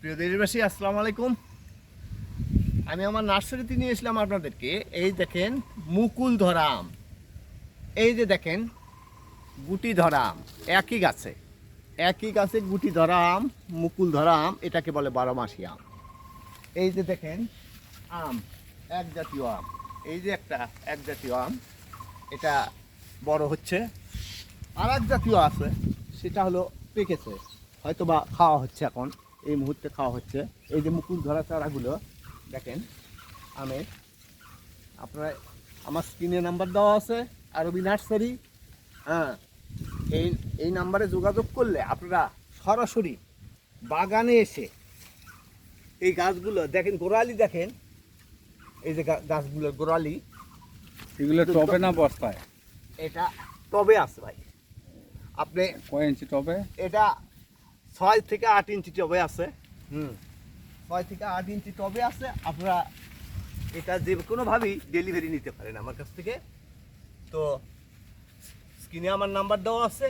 প্রিয় দেশবাসী, আসসালামু আলাইকুম। আমি আমার নার্সারিতে নিয়ে এসলাম আপনাদেরকে। এই দেখেন, মুকুল ধরা আম। এই যে দেখেন, গুটি ধরা আম। একই গাছে। একই গাছে গুটি ধরা আম, মুকুল ধরা আম, এটাকে বলে বারো মাসি আম। এই যে দেখেন, আম, এক জাতীয় আম। এই যে একটা এক জাতীয় আম, এটা বড় হচ্ছে। আর এক জাতীয় আছে, সেটা হলো পেকেছে। হয়তো বা খাওয়া হচ্ছে এখন। এই মুহূর্তে খাওয়া হচ্ছে। এই যে মুকুল ধরা চারাগুলো দেখেন আমের। আপনারা আমার স্ক্রিনে নাম্বার দেওয়া আছে আরবি নার্সারি হ্যাঁ এই এই নাম্বারে যোগাযোগ করলে আপনারা সরাসরি বাগানে এসে এই গাছগুলো দেখেন গোড়ালি দেখেন। এই যে গাছগুলোর গোড়ালি এগুলো টবে না বস্তায়? এটা টবে আছে ভাই। আপনি কয় ইঞ্চি টবে? এটা ছয় থেকে আট ইঞ্চি টবে আছে। হুম। ছয় থেকে আট ইঞ্চি টবে আছে। আপনারা এটা যে কোনোভাবেই ডেলিভারি নিতে পারেন আমার কাছ থেকে। তো স্ক্রিনে আমার নাম্বার দেওয়া আছে।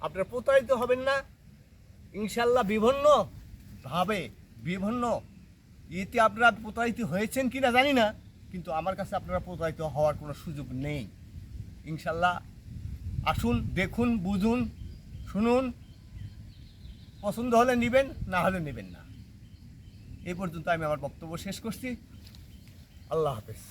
আপনারা প্রতারিত হবেন না। ইনশাল্লাহ বিভিন্ন ভাবে বিভিন্ন ইয়েতে আপনারা প্রতারিত হয়েছেন কি না জানি না কিন্তু আমার কাছে আপনারা প্রতারিত হওয়ার কোনো সুযোগ নেই। ইনশাল্লাহ আসুন দেখুন বুঝুন শুনুন। পছন্দ হলে নেবেন, না হলে নেবেন না। এই পর্যন্ত আমি আমার বক্তব্য শেষ করছি। আল্লাহ হাফেজ।